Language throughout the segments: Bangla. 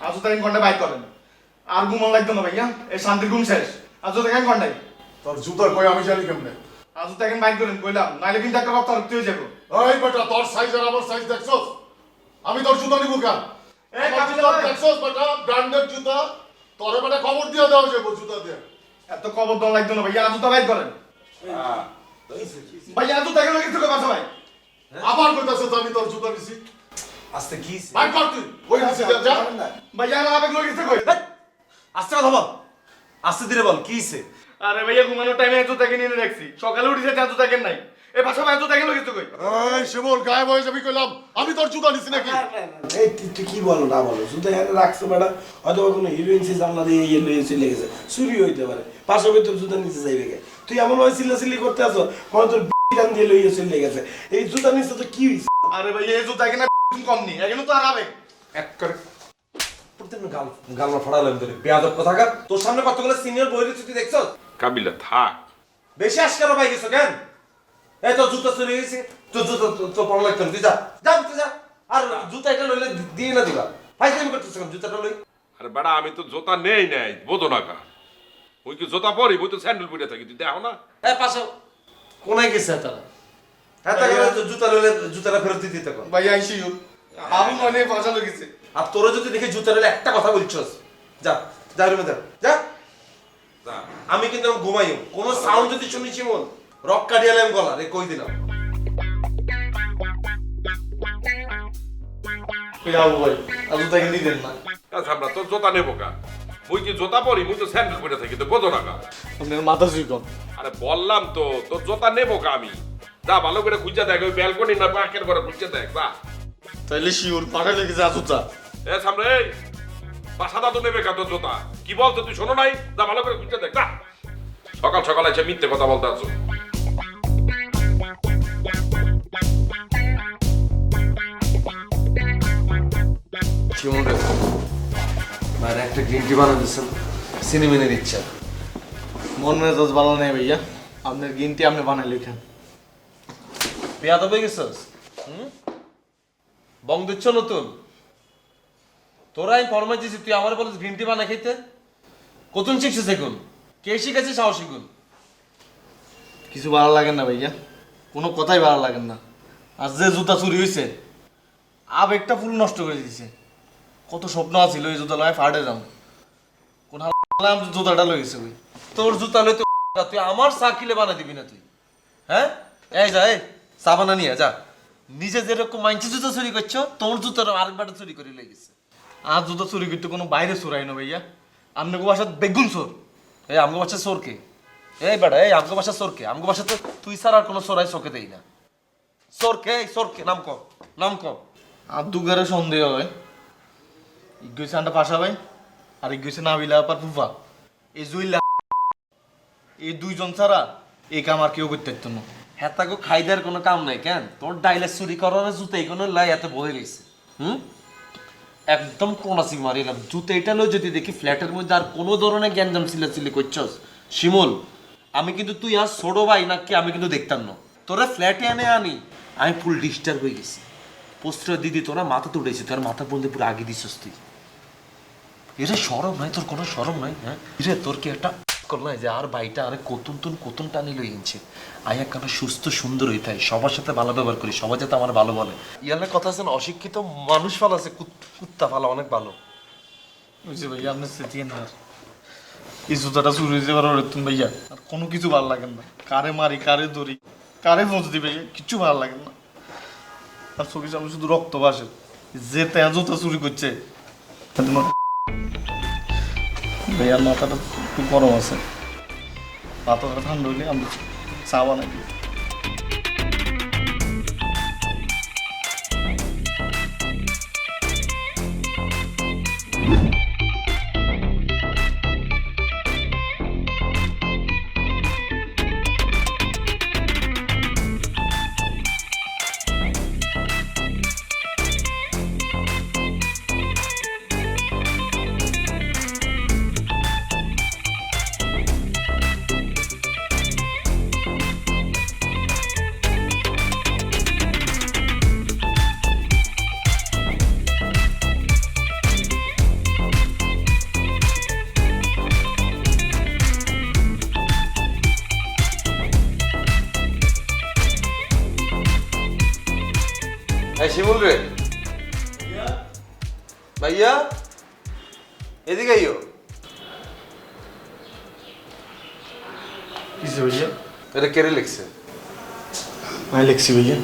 আজ তো ঘণ্টা বাইক করেন। আর ঘুমন লাগতো না ভাইয়া এই শান্তির ঘুম শেষ। আজ তো দেখেন ঘন্টায়। তোর জুতার কই আমি জানি কেমনে? আজ তো দেখেন বাইক করেন কইলাম নাইলে কিন্তু একটা রক্ত রক্ত হয়ে যাব। ওই বেটা তোর সাইজ আর আমার সাইজ দেখছস? আমি তোর জুতা নিবো কেন? এই কাবিলা দেখছস বেটা? ব্র্যান্ডেড জুতা। তোরে বেটা খবর দিয়ে দেওয়া যাবে জুতা দিয়ে। এত কবর দল লাগতো না ভাইয়া আজ তো বাইক করেন। ভাইয়া আজ তো দেখেন কিছু কথা ভাই। আবার কইতাছে তো আমি তোর জুতা নিছি। আস্তে কি কর তুই। ওই যা, আবেগ লোক কিছু কই? আস্তে কথা বল। আস্তে ধীরে বল কি হইছে? আরে ভাইয়া ঘুমানোর টাইমে এত তাকে নিয়ে রাখছি। সকালে উঠেছে এত তাকে নাই। এই পাশা ভাই এত তাকে কই? এই গায়েব হয়ে যাবি কইলাম। আমি তোর জুতা নিছি নাকি? এই তুই তুই কি বলো না বলো? শুধু এখানে রাখছো বেটা হয়তো কোনো হিরোইন সে জানলা দিয়ে ইয়ে লয়ে চলে গেছে। চুরি হইতে পারে। পাশে তোর জুতা নিচে যাইবে কে? তুই এমন ভাবে চিল্লাচিল্লি করতে আসো মনে তোর টান দিয়ে লইয়ে চলে গেছে। এই জুতা নিচে তো কি হইছে? আরে ভাই এই জুতা কিনা কম নি এখানে তো আর আবেগ এক করে। প্রত্যেকটা গাল গাল ফাড়ালাম তোরে। বেয়াদব কথাকার। তোর সামনে কতগুলো সিনিয়র বই রয়েছে দেখছস? কাবিলা থাক। বেশি আজকাল পাই গেছো কেন? এই তোর জুতা চুরি গেছে। তোর জুতা তো- তো পড়া লাগতো তুই যা। যা তুই যা। আর জুতা এটা লইলে দিয়ে না দিবা। ভাই তুমি করতেছ কেন? জুতাটা লই। আরে বেড়া আমি তো জোতা নেই নাই বোঝো না কা ওই কি জোতা পরি ওই তো স্যান্ডেল পরে থাকি তুই দেখো না। পাশে কোনায় গেছে তারা? হ্যাঁ জুতা লইলে জুতাটা ফেরত দিতে কর ভাইয়া মনে আর তোরা যদি দেখে জুতা লইলে একটা কথা বলছস যা যা রুমে যা যা। যা। আমি কিন্তু ঘুমাইও কোনো সাউন্ড যদি রক কাটিয়ালাম গলা রে কই দিলাম? আবু ভাই আজ তাকে নিয়ে দেন না। তোর জোতা নেব কা? মুই কি জোতা পরি? মুই তো স্যান্ডেল পরে থাকি তো বোঝো না কা আপনার মাথা সুই কম আরে বললাম তো তোর জোতা নেব কা আমি? যা ভালো করে খুঁজে দেখ ওই ব্যালকনি না পাকের ঘরে খুঁজে দেখ যা। তাইলে শিওর পাঠা লেগেছে আজুতা এ সামনে এই বাসাদা তো নেবে কা তোর জোতা। কি বলতো তুই শোনো নাই? যা ভালো করে খুঁজে দেখ যা। সকাল সকাল এসে মিথ্যে কথা বলতে আছো চিমন রে বাইরে একটা গ্রিন টি বানাই দিছেন সিনেমিনের ইচ্ছা মন মেজাজ ভালো নেই ভাইয়া। আপনার গিনটি আপনি বানাইলে খান পেয়াদ হয়ে গেছস? হুম? বং দিচ্ছ নতুন। তোরা আমি ফরমাই দিছি তুই আমার বলিস গ্রিন টি বানাই খাইতে। কতুন শিখছিস এখন? কে শিখেছে সাহস শিখুন। কিছু ভালো লাগে না ভাইয়া। কোনো কথাই ভালো লাগে না। আর যে জুতা চুরি হয়েছে আবেগটা ফুল নষ্ট করে দিয়েছে কত স্বপ্ন আছিল এই জুতা লয় ফাটে যাম। কোন জুতাটা লই গেছে ওই। তোর জুতা লই তুই আমার সাকিলে বানাই দিবি না তুই। হ্যাঁ? এই যা এই সাবানা নিয়ে যা। নিজে যেরকম মাইনছি জুতো চুরি করছ, তোর জুতার আরেকবার চুরি করে লই গেছে। আর জুতো চুরি করতে কোনো বাইরে চুরাই না ভাইয়া। আপনাকে বাসাত বেগুন চোর। এই আমগো বাসা সোরকে এই বেটা, এই আমগো বাসা সোরকে আমগো বাসা তো তুই ছাড়া আর কোনো সোরাই চোখে দেই না। সোরকে এই সোরকে নাম ক নাম ক আর দুগারে সন্দেহ হয়। ইগইছে আন্ডা পাশা ভাই। আর ইগইছে নাবিলা আপার ফুফা। এই জুইলা এই দুইজন ছাড়া এই কাম আর কেউ করতে পারতো না। হেতাগো খাইদার কোনো কাম নাই, কেন? তোর ডাইলে চুরি করার জুতো এগুলো লাই, এত বয়ে রয়েছে হুম? একদম কোনাসি মারিলাম জুতো এটা লই যদি দেখি, ফ্ল্যাটের মধ্যে আর কোনো ধরনের গ্যাঞ্জাম চিল্লাচিল্লি করছস? শিমুল, আমি কিন্তু তুই আর ছোট ভাই নাকি আমি কিন্তু দেখতাম না। তোরা ফ্ল্যাটে এনে আনি, আমি ফুল ডিস্টার্ব হয়ে গেছি। পোস্টার দিদি, তোরা মাথা তো উঠেছি তোর মাথার মধ্যে পুরো আগে দিছস তুই। এটা সরম নাই, তোর কোনো সরম নাই হ্যাঁ? রে তোর কি একটা করলাই যে আর ভাইটা আরে কতুন তুন কতুন টানি লই ইনছে আই একখানা সুস্থ, সুন্দর হইতে হয় সবার সাথে ভালো ব্যবহার করি সবাই যাতে আমার ভালো বলে। ইয়ালের কথা আছে অশিক্ষিত মানুষ ভালো আছে কুত্তা ভালো, অনেক ভালো। বুঝছি ভাইয়া আপনি সেটি না এই জুতাটা চুরি হয়েছে এবার তুমি ভাইয়া। আর কোনো কিছু ভালো লাগে না। কারে মারি, কারে ধরি, কারে ফোঁজ দিবে, কিচ্ছু ভালো লাগে না। আর চোখের সামনে শুধু রক্ত বাসে যে তেয়া জুতা চুরি করছে ভাইয়ার মাথাটা একটু গরম আছে। মাথাটা ঠান্ডা হইলে আমি চা বানাই। শিমুল রে ভাইয়া? এদিকে আইও কিসে ভাইয়া? এটা কেড়ে লিখছে? আমি লিখছি ভাইয়া।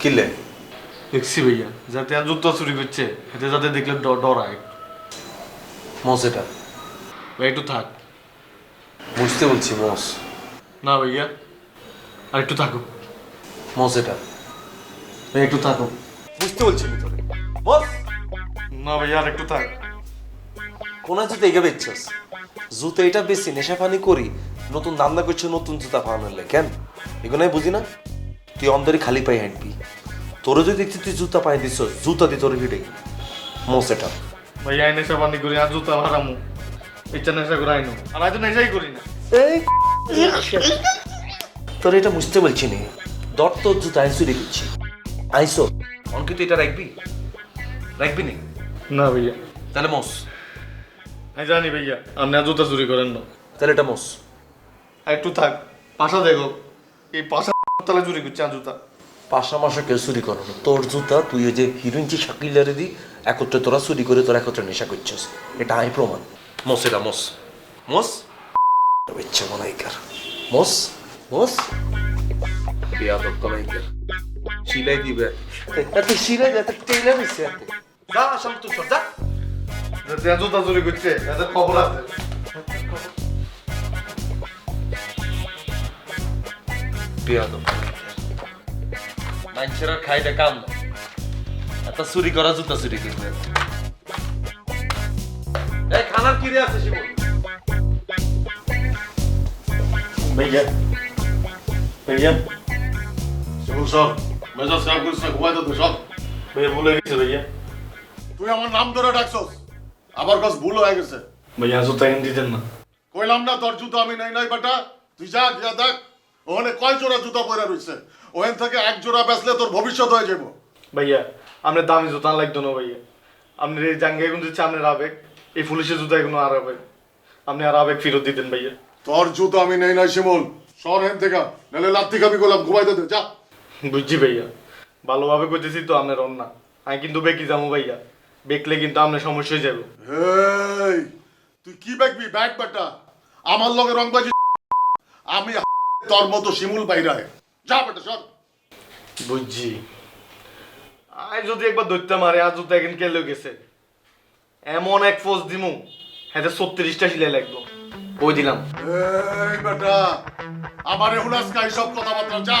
কিলে লিখছি ভাইয়া। যাতে আর জুতো চুরি করছে এতে যাতে দেখলে ডরায়। মস এটা। ভাই একটু থাক। বুঝতে বলছি মস না ভাইয়া আর একটু থাকো মস এটা। একটু থাকো বুঝতে বলছি ভিতরে। মস না ভাইয়া আর একটু থাক। কোন জুতো এগে বেচছস জুতো এটা বেশি নেশা পানি করি নতুন দান্দা করছ নতুন জুতা পাওয়ানোর লাই কেন? এগুলোই বুঝি না? তুই অন্দরে খালি পাই হাঁটবি। তোর যদি দেখছি তুই জুতা পাই দিছ জুতা দি তোর ভিড়ে মোস এটা ভাইয়া আই নেশা পানি করি আর জুতো হারামু। ইচ্ছা নেশা করে আইনো। আর আজ নেশাই করি না। এই তোর এটা বুঝতে বলছি নি। দর তোর জুতা আইসু রেখেছি আইসো। অঙ্কে তুই এটা রাখবি রাখবি নি না ভাইয়া। তাহলে মোস। আমি জানি ভাইয়া আপনি আর জুতা চুরি করেন না। তাহলে এটা মোস। আর একটু থাক পাশা দেখো। এই পাশা তলে চুরি করছে আর জুতা। পাশা মাসা কেউ চুরি করো না। তোর জুতা তুই ওই যে হিরোইনচি শাকিলারে দি একত্রে তোরা চুরি করে তোরা একত্রে নেশা করছিস। এটা আই প্রমাণ। মোস এটা মোস। মোস? ইচ্ছে মনাইকার মোস? মোস? বিয়াদব কনাইকার শিলাই দিবে। এত শিলাই এত টেইলার হইছে এত যা আসাম তুই সর যা। যাতে আর জুতা চুরি করছে এদের খবর আছে। বিয়াদব। মানুষের আর খাইতে কাম না। এত চুরি করা জুতা চুরি করবে। এই খানার কিরে আছে শিবু ভাইয়া ভাইয়া সর মেজাজ খারাপ করিস না ঘুমাই তো সব ভাইয়া ভুলে গেছে ভাইয়া তুই আমার নাম ধরে ডাকছস? আমার কাছে ভুল হয়ে গেছে। ভাইয়া জুতা এনে দিতেন না কইলাম না তোর জুতো আমি নাই নাই বেটা। তুই যা গিয়া দেখ। ওখানে কয় জোড়া জুতা পরে রইছে ওখান থেকে এক জোড়া বেচলে তোর ভবিষ্যৎ হয়ে যাব ভাইয়া আপনার দামি জুতা লাগতো না ভাইয়া। আপনি এই জাঙ্গে এখন দিচ্ছে আপনার আবেগ এই পুলিশের জুতা এগুলো আর আবেগ আপনি আর আবেগ ফেরত দিতেন ভাইয়া। তোর জুতো আমি নেই নাই শিমুল। সর হেন থেকে। নাহলে লাত্তি খাবি গোলাম ঘুমাইতে দে যা। বুঝছি ভাইয়া। ভালোভাবে করতেছি তো আপনার অন্যা। আমি কিন্তু বেকি যাব ভাইয়া। বেকলে কিন্তু আপনার সমস্যা হয়ে যাবে। তুই কি দেখবি ব্যাগ বেটা? আমার লগে রংবাজি আমি তোর মতো শিমুল বাইরে যা বেটা সর বুঝছি। আই যদি একবার ধরতে মারে আজ জুতা এখন কেলেও গেছে। এমন এক ফোর্স দিমু হ্যাঁ ছত্রিশটা সিলাই লাগবো। বই দিলাম? এই বেটা আমার হুলাস কাই সব কথাবার্তা যা।